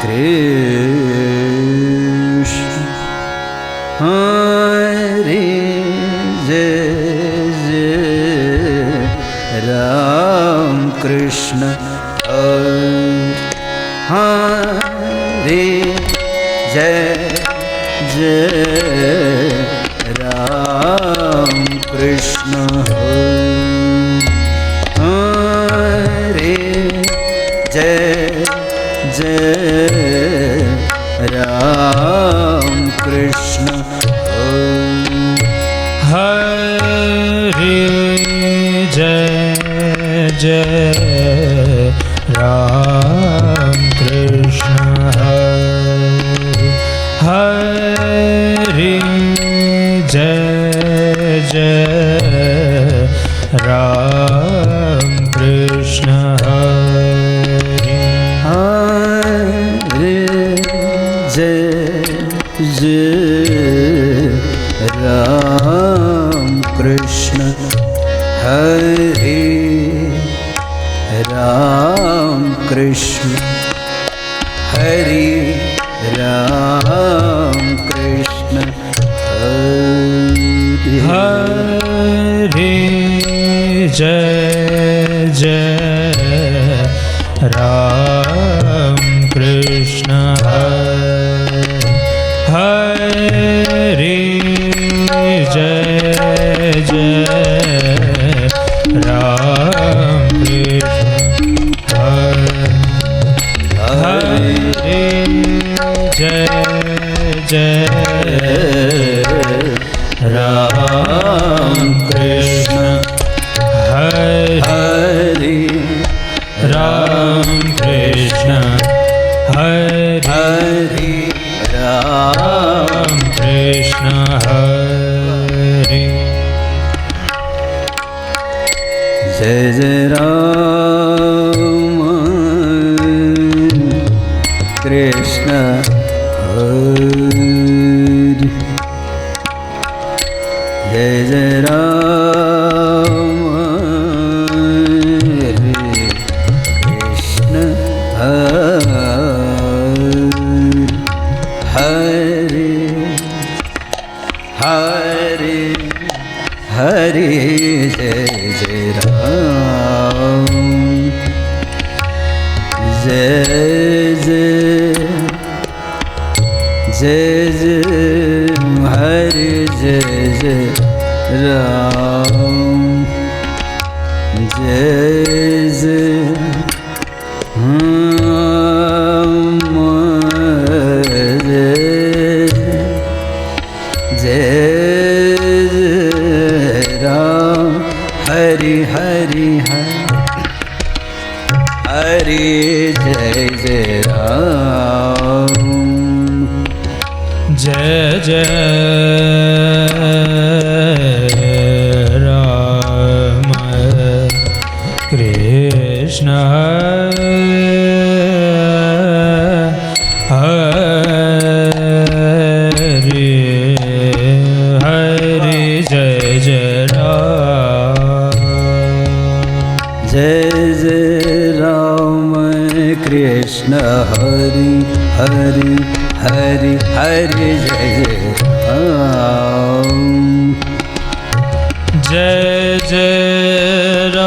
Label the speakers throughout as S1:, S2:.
S1: crer. Krishna. Hari Hari Hari जय जय
S2: जय रा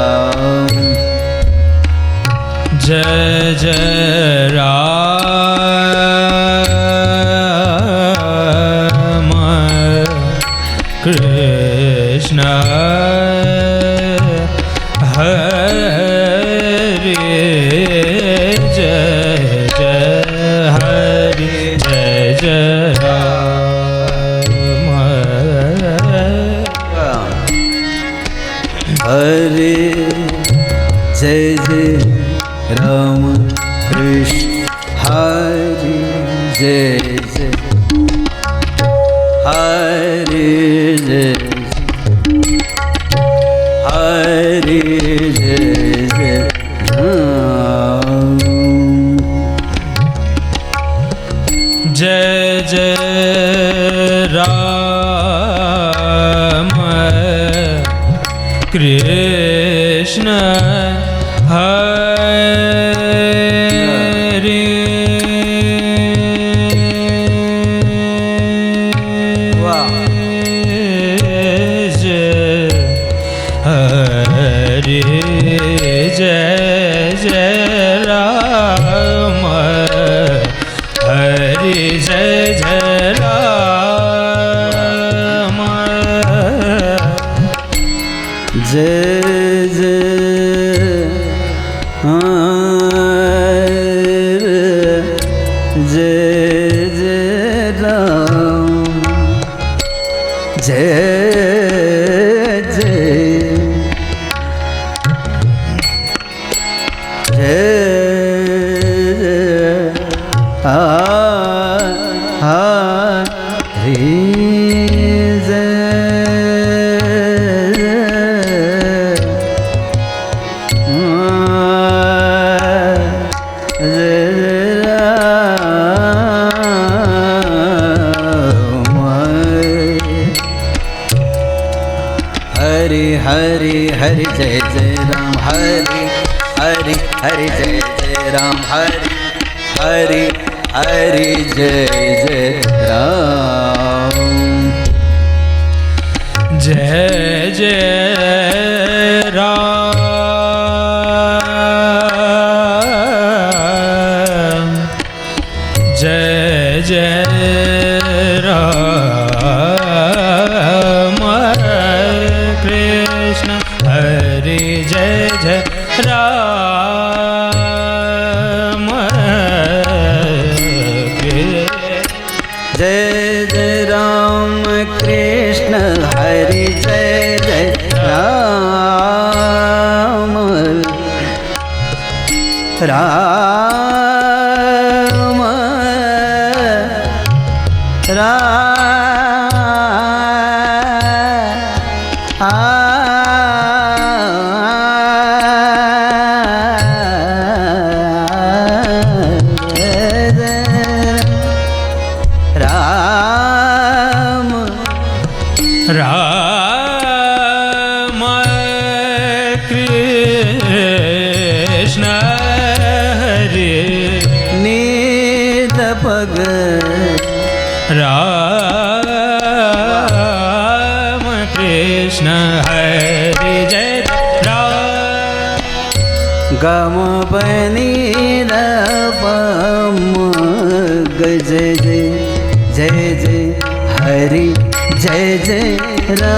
S2: जरा कृष्ण। 해. 아. Yeah. যে রা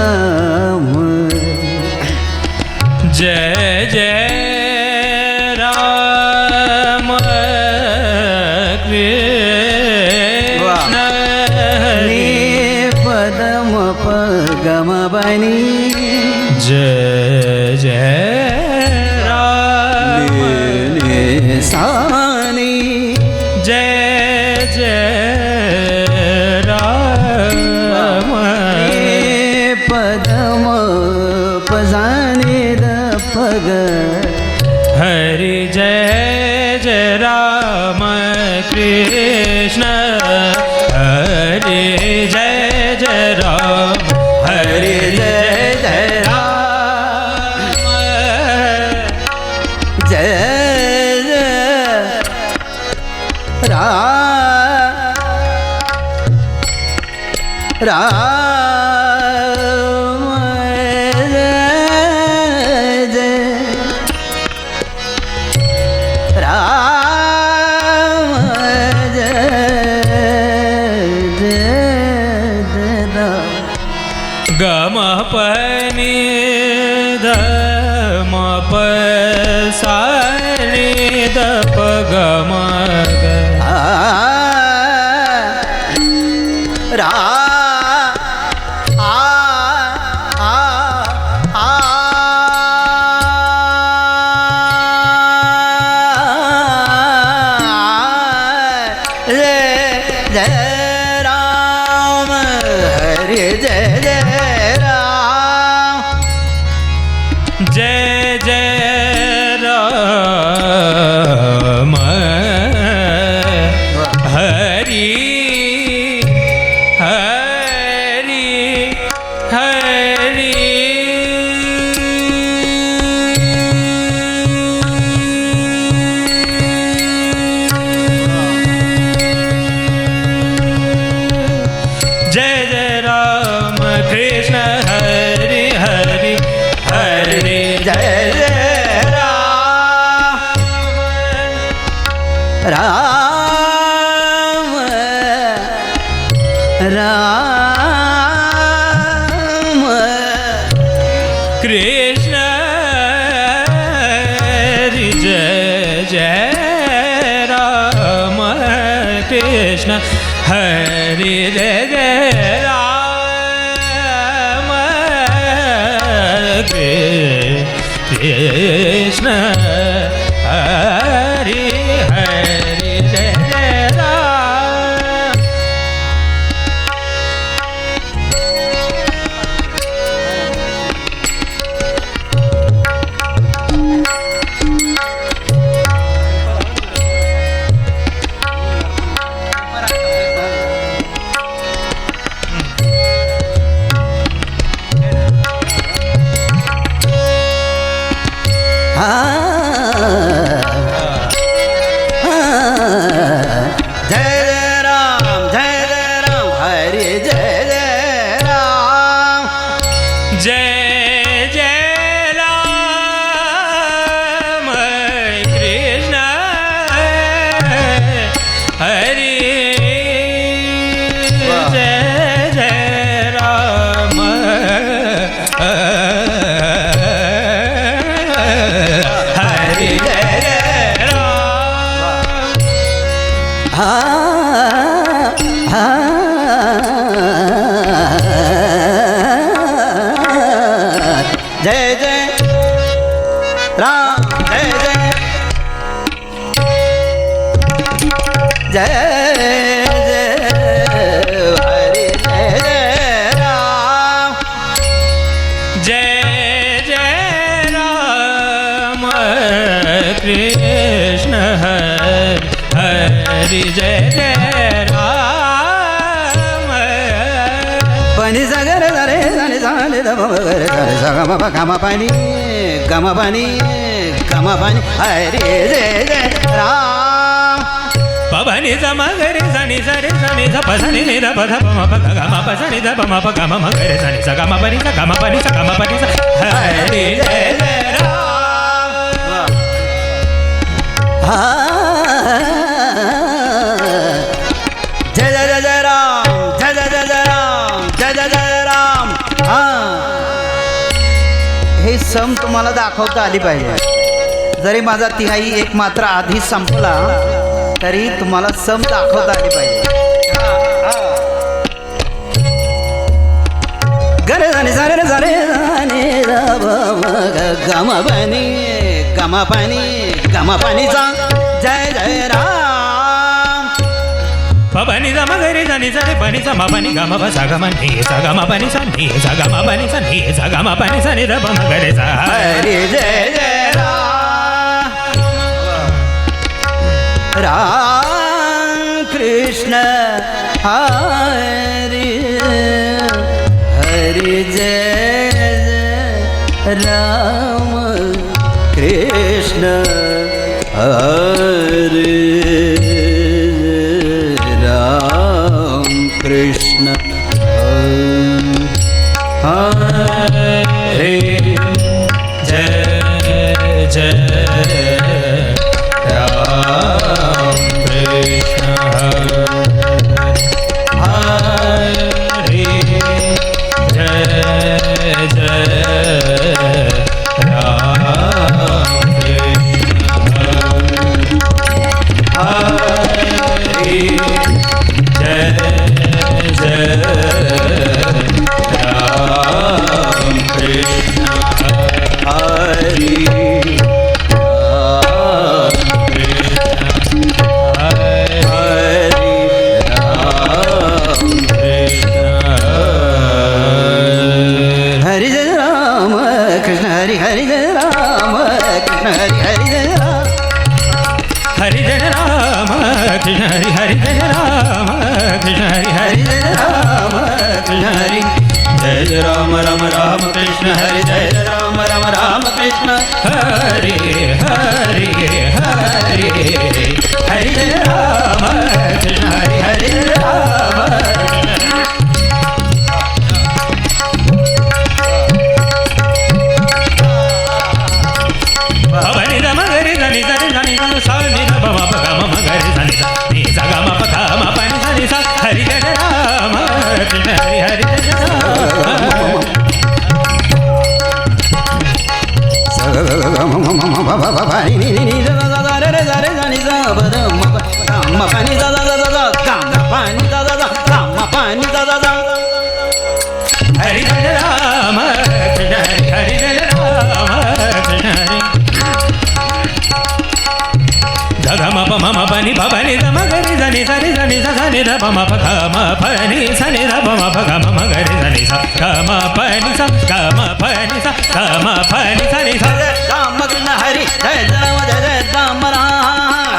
S2: রা রা राम
S1: राम ah ah. గమపని గమపని గమపని హరే రా
S2: పవని సమగరి సని సరి సని సప సని నిద పద పమ పద గమ ప సని ద పమ ప గమ మగరి సని స పని స పని స పని స హరి జయ జయ
S1: सम तुम्हाला दाखवता आली पाहिजे. जरी माझा तिहाई एक मात्र आधी संपला तरी तुम्हाला सम दाखवता आली पाहिजे. गमा पाणी गमा पाणी गमा पाणीचा. जय जय राम.
S2: పని సమ గరి సని సరి పని సమ పని గమ ప సగమ నీ సగమ పని సన్ని సగమ పని సన్ని సగమ పని సని రమ గరి సరి
S1: జయ జయ రా. కృష్ణ హరి హరి జయ రామ కృష్ణ హరి राम कृष्ण हरि हरे
S2: राम कृष्ण हरि जय राम राम
S1: राम कृष्ण हरि जय
S2: పని దద రామ పని దద హరి రామ హరి గమ పమ పని పని దమ గరి దని సరి దని సని ద పమ పగ మ పని సని ద పమ పగ మ గరి దని స గమ పని స గమ పని స గమ పని సని స.
S1: గమ
S2: హరి జయ జయ జయ రామ రామ.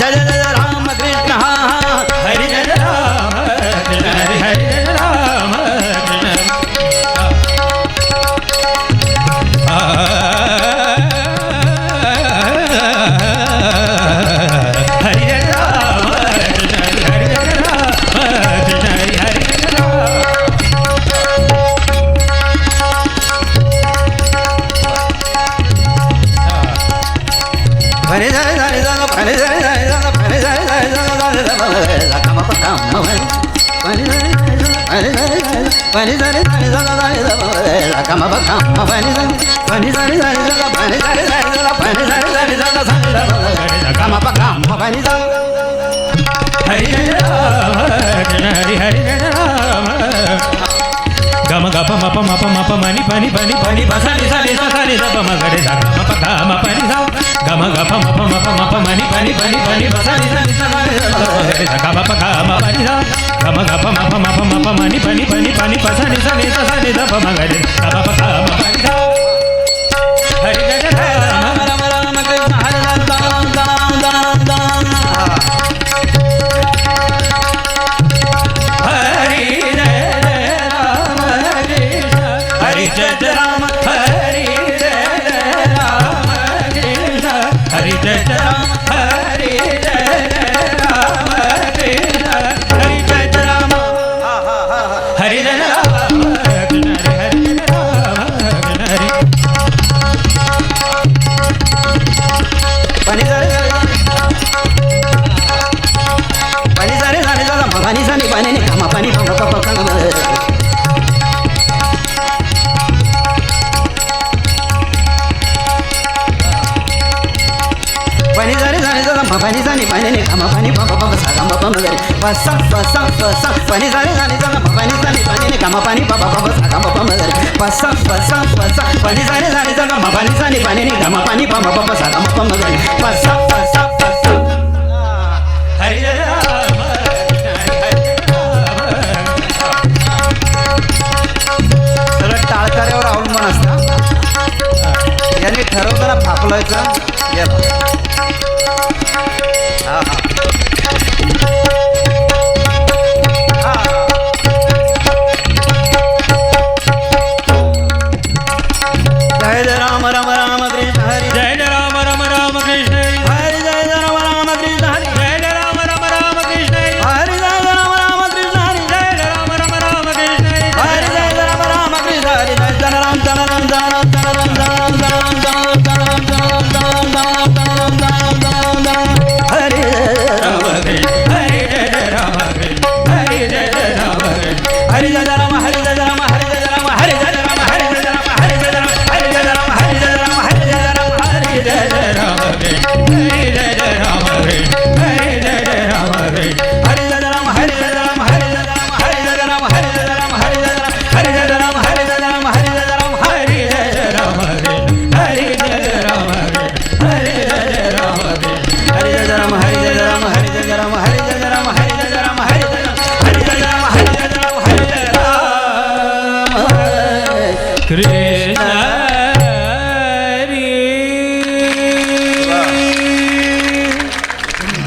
S2: ஜய హరిరామ హరి హరి హరి గమ గప మప మప మప మని పని పని పని పసలి సలి ససలి దప మగరి దమ పద పని గమ గప మప మప మప మని పని పని పని పసలి సలి ససలి దప మగరి దమ పద పని గమ గప మప మప మప మని పని పని పని పసలి సలి ససలి దప మగరి దమ పద పని
S1: Pasa, pasa, pasa, pasa, pasa, pasa, pasa, pasa, pasa, pasa, pasa, pasa, pasa, pasa, pasa, pasa, pasa, pasa, pasa,
S2: pasa,